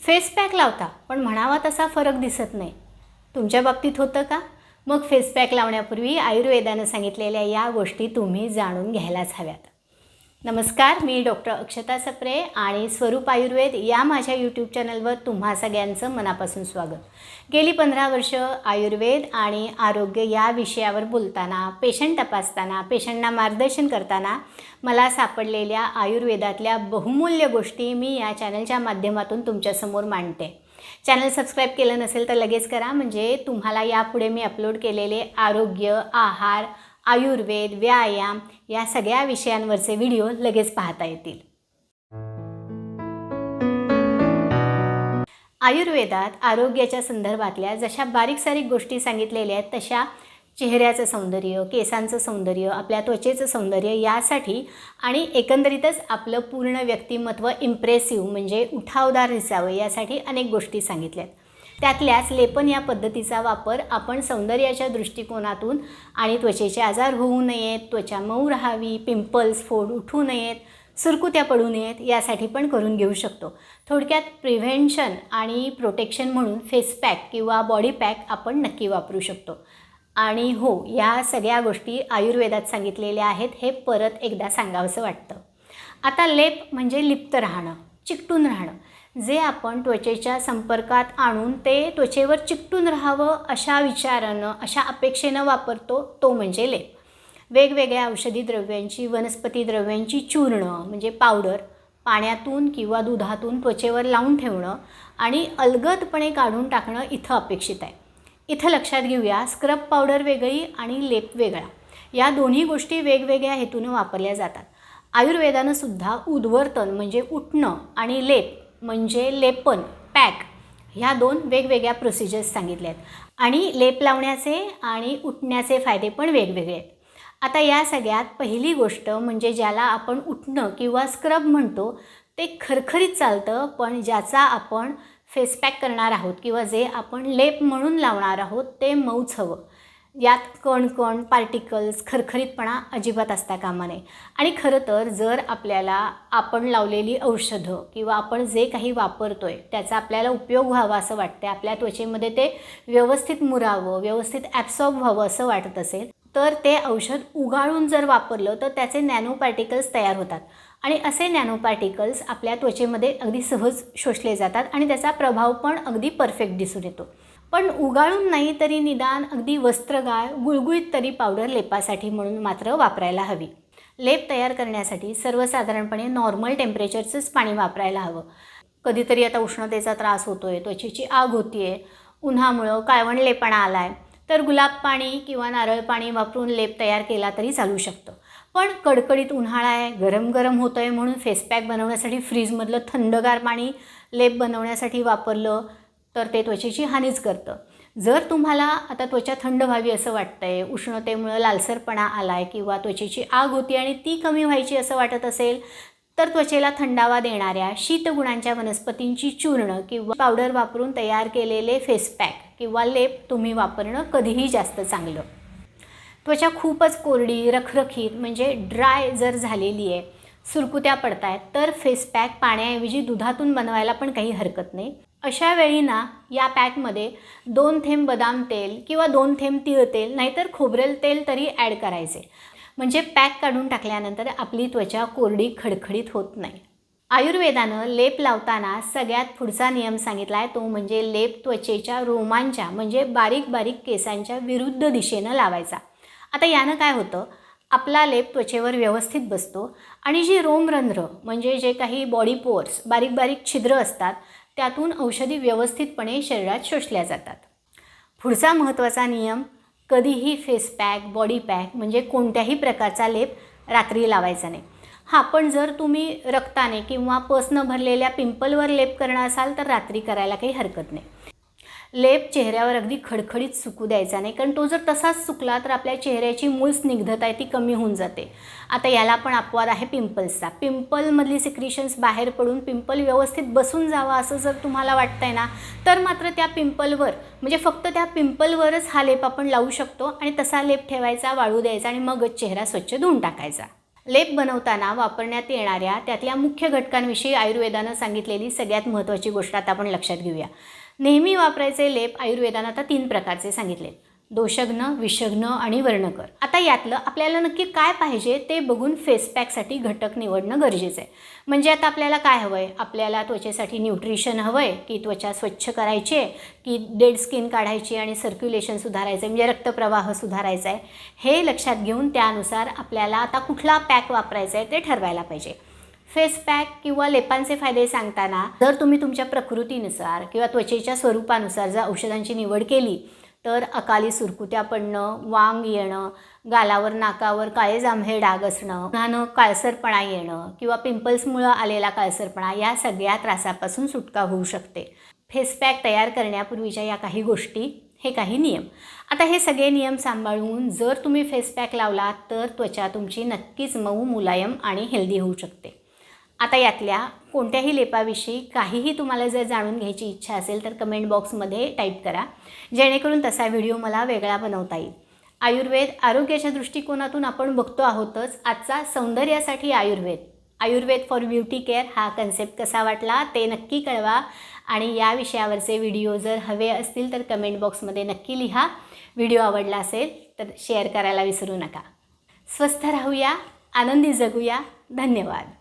Face pack लावता पण म्हणावा तसा फरक दिसत नाही. तुमच्या बाबतीत होतं का? मग फेस पॅक लावण्यापूर्वी आयुर्वेदानं सांगितलेल्या या गोष्टी तुम्ही जाणून घ्यायलाच हव्यात. नमस्कार मी डॉक्टर अक्षता सप्रे आणि स्वरूप आयुर्वेद या माझ्या यूट्यूब चॅनलवर तुम्हा सगळ्यांचं मनापासून स्वागत. गेली पंधरा वर्ष आयुर्वेद आणि आरोग्य या विषयावर बोलताना पेशंट तपासताना पेशंटना मार्गदर्शन करताना मला सापडलेल्या आयुर्वेदातल्या बहुमूल्य गोष्टी मी या चॅनलच्या माध्यमातून तुमच्यासमोर मांडते. चॅनल सबस्क्राईब केलं नसेल तर लगेच करा म्हणजे तुम्हाला यापुढे मी अपलोड केलेले आरोग्य आहार आयुर्वेद व्यायाम या सगळ्या विषयांवरचे व्हिडिओ लगेच पाहता येतील. आयुर्वेदात आरोग्याच्या संदर्भातल्या जशा बारीक सारीक गोष्टी सांगितलेल्या आहेत तशा चेहऱ्याचं सौंदर्य केसांचं सौंदर्य आपल्या त्वचेचं सौंदर्य यासाठी आणि एकंदरीतच आपलं पूर्ण व्यक्तिमत्व इम्प्रेसिव्ह म्हणजे उठावदार दिसावं यासाठी अनेक गोष्टी सांगितल्या आहेत. त्यातल्याच लेपन या पद्धतीचा वापर आपण सौंदर्याच्या दृष्टिकोनातून आणि त्वचेचे आजार होऊ नयेत त्वचा मऊ राहावी पिंपल्स फोड उठू नयेत सुरकुत्या पडू नयेत यासाठी पण करून घेऊ शकतो. थोडक्यात प्रिव्हेन्शन आणि प्रोटेक्शन म्हणून फेस पॅक किंवा बॉडी पॅक आपण नक्की वापरू शकतो. आणि हो या सगळ्या गोष्टी आयुर्वेदात सांगितलेल्या आहेत हे परत एकदा सांगावंसं वाटतं. आता लेप म्हणजे लिप्त राहणं चिकटून राहणं. जे आपण त्वचेच्या संपर्कात आणून ते त्वचेवर चिकटून राहावं अशा विचारानं अशा अपेक्षेनं वापरतो तो म्हणजे लेप. वेगवेगळ्या औषधी द्रव्यांची वनस्पती द्रव्यांची चूर्ण म्हणजे पावडर पाण्यातून किंवा दुधातून त्वचेवर लावून ठेवणं आणि अलगदपणे काढून टाकणं इथं अपेक्षित आहे. इथं लक्षात घेऊया स्क्रब पावडर वेगळी आणि लेप वेगळा. या दोन्ही गोष्टी वेगवेगळ्या हेतूनं वापरल्या जातात. आयुर्वेदानं सुद्धा उद्वर्तन म्हणजे उठणं आणि लेप म्हणजे लेपन पॅक ह्या दोन वेगवेगळ्या प्रोसिजर्स सांगितल्या आहेत. आणि लेप लावण्याचे आणि उठण्याचे फायदे पण वेगवेगळे आहेत. आता या सगळ्यात पहिली गोष्ट म्हणजे ज्याला आपण उठणं किंवा स्क्रब म्हणतो ते खरखरीत चालतं पण ज्याचा आपण फेस पॅक करणार आहोत किंवा जे आपण लेप म्हणून लावणार आहोत ते मऊच हवं. यात कण कण पार्टिकल्स खरखरीतपणा अजिबात असता कामा नये आणि खरं तर जर आपल्याला आपण लावलेली औषधं किंवा आपण जे काही वापरतो आहे त्याचा आपल्याला उपयोग व्हावा असं वाटतं आपल्या त्वचेमध्ये ते व्यवस्थित मुरावं व्यवस्थित ॲब्सॉर्ब व्हावं असं वाटत असेल तर ते औषध उगाळून जर वापरलं तर त्याचे नॅनो पार्टिकल्स तयार होतात. आणि असे नॅनो पार्टिकल्स आपल्या त्वचेमध्ये अगदी सहज शोषले जातात आणि त्याचा प्रभाव पण अगदी परफेक्ट दिसून येतो. पण उगाळून नाही तरी निदान अगदी वस्त्रगाळ गुळगुळीत तरी पावडर लेपासाठी म्हणून मात्र वापरायला हवी. लेप तयार करण्यासाठी सर्वसाधारणपणे नॉर्मल टेम्परेचरचंच पाणी वापरायला हवं. कधीतरी आता उष्णतेचा त्रास होतो आहे त्वचेची आग होती आहे उन्हामुळं काळवणलेपणा आला आहे तर गुलाब पाणी किंवा नारळ पाणी वापरून लेप तयार केला तरी चालू शकतं. पण कडकडीत उन्हाळा आहे गरम गरम होतं आहे म्हणून फेस पॅक बनवण्यासाठी फ्रीजमधलं थंडगार पाणी लेप बनवण्यासाठी वापरलं तर ते त्वचेची हानीच करतं. जर तुम्हाला आता त्वचा थंड व्हावी असं वाटतं आहे उष्णतेमुळं लालसरपणा आला आहे किंवा त्वचेची आग होती आणि ती कमी व्हायची असं वाटत असेल तर त्वचेला थंडावा देणाऱ्या शीतगुणांच्या वनस्पतींची चूर्ण किंवा पावडर वापरून तयार केलेले फेस पॅक किंवा लेप तुम्ही वापरणं कधीही जास्त चांगलं. त्वचा खूपच कोरडी रखरखीत म्हणजे ड्राय जर झालेली आहे सुरकुत्या पडत आहेत तर फेस पॅक पाण्याऐवजी दुधातून बनवायला पण काही हरकत नाही. अशा वेळी ना या पॅकमध्ये दोन थेंब बदाम तेल किंवा दोन थेंब तिळ तेल नाहीतर खोबरेल तेल तरी ॲड करायचे. म्हणजे पॅक काढून टाकल्यानंतर आपली त्वचा कोरडी खडखडीत होत नाही. आयुर्वेदानं लेप लावताना सगळ्यात पुढचा नियम सांगितला आहे तो म्हणजे लेप त्वचेच्या रोमांच्या म्हणजे बारीक बारीक केसांच्या विरुद्ध दिशेनं लावायचा. आता यानं काय होतं? आपला लेप त्वचेवर व्यवस्थित बसतो आणि जी रोमरंध्र म्हणजे जे काही बॉडी पोअर्स बारीक बारीक छिद्र असतात त्यातून औषधी व्यवस्थितपणे शरीरात शोषल्या जातात. पुढचा महत्त्वाचा नियम कधीही फेस पॅक बॉडी पॅक म्हणजे कोणत्याही प्रकारचा लेप रात्री लावायचा नाही. हां पण जर तुम्ही रक्ताने किंवा पसनं भरलेल्या पिंपलवर लेप करणार असाल तर रात्री करायला काही हरकत नाही. लेप चेहऱ्यावर अगदी खडखडीत सुकू द्यायचा नाही. कारण तो जर तसाच सुकला तर आपल्या चेहऱ्याची मूळ स्निग्धता आहे ती कमी होऊन जाते. आता याला पण अपवाद आहे पिंपल्सचा. पिंपलमधली सिक्रिशन्स बाहेर पडून पिंपल व्यवस्थित बसून जावा असं जर तुम्हाला वाटतंय ना तर मात्र त्या पिंपलवर म्हणजे फक्त त्या पिंपलवरच हा लेप आपण लावू शकतो आणि तसा लेप ठेवायचा वाळू द्यायचा आणि मगच चेहरा स्वच्छ धुवून टाकायचा. लेप बनवताना वापरण्यात येणाऱ्या त्यातल्या मुख्य घटकांविषयी आयुर्वेदानं सांगितलेली सगळ्यात महत्त्वाची गोष्ट आता आपण लक्षात घेऊया. नेहमी वापरायचे लेप आयुर्वेदानं आता तीन प्रकारचे सांगितले दोषग्न विषग्न आणि वर्णकर. आता यातलं आपल्याला नक्की काय पाहिजे ते बघून फेसपॅकसाठी घटक निवडणं गरजेचं आहे. म्हणजे आता आपल्याला काय हवं आहे आपल्याला त्वचेसाठी न्यूट्रिशन हवं आहे की त्वचा स्वच्छ करायची आहे की डेड स्किन काढायची आणि सर्क्युलेशन सुधारायचं आहे म्हणजे रक्तप्रवाह सुधारायचा आहे हे लक्षात घेऊन त्यानुसार आपल्याला आता कुठला पॅक वापरायचा आहे ते ठरवायला पाहिजे. फेस पॅक किंवा लेपांचे फायदे सांगताना जर तुम्ही तुमच्या प्रकृतीनुसार किंवा त्वचेच्या स्वरूपानुसार जर औषधांची निवड केली तर अकाली सुरकुत्या पडणं वांग येणं गालावर नाकावर काळे जांभळे डाग असणं उन्हानं काळसरपणा येणं किंवा पिंपल्समुळं आलेला काळसरपणा या सगळ्या त्रासापासून सुटका होऊ शकते. फेस पॅक तयार करण्यापूर्वीच्या या काही गोष्टी हे काही नियम. आता हे सगळे नियम सांभाळून जर तुम्ही फेस पॅक लावलात तर त्वचा तुमची नक्कीच मऊ मुलायम आणि हेल्दी होऊ शकते. आता यातल्या कोणत्याही लेपाविषयी काहीही तुम्हाला जर जाणून घ्यायची इच्छा असेल तर कमेंट बॉक्समध्ये टाईप करा जेणेकरून तसा व्हिडिओ मला वेगळा बनवता येईल. आयुर्वेद आरोग्याच्या दृष्टिकोनातून आपण बघतो आहोतच आजचा सौंदर्यासाठी Ayurveda. Ayurveda for beauty care हा कन्सेप्ट कसा वाटला ते नक्की कळवा आणि या विषयावरचे व्हिडिओ जर हवे असतील तर कमेंट बॉक्समध्ये नक्की लिहा. व्हिडिओ आवडला असेल तर शेअर करायला विसरू नका. स्वस्थ राहूया आनंदी जगूया. धन्यवाद.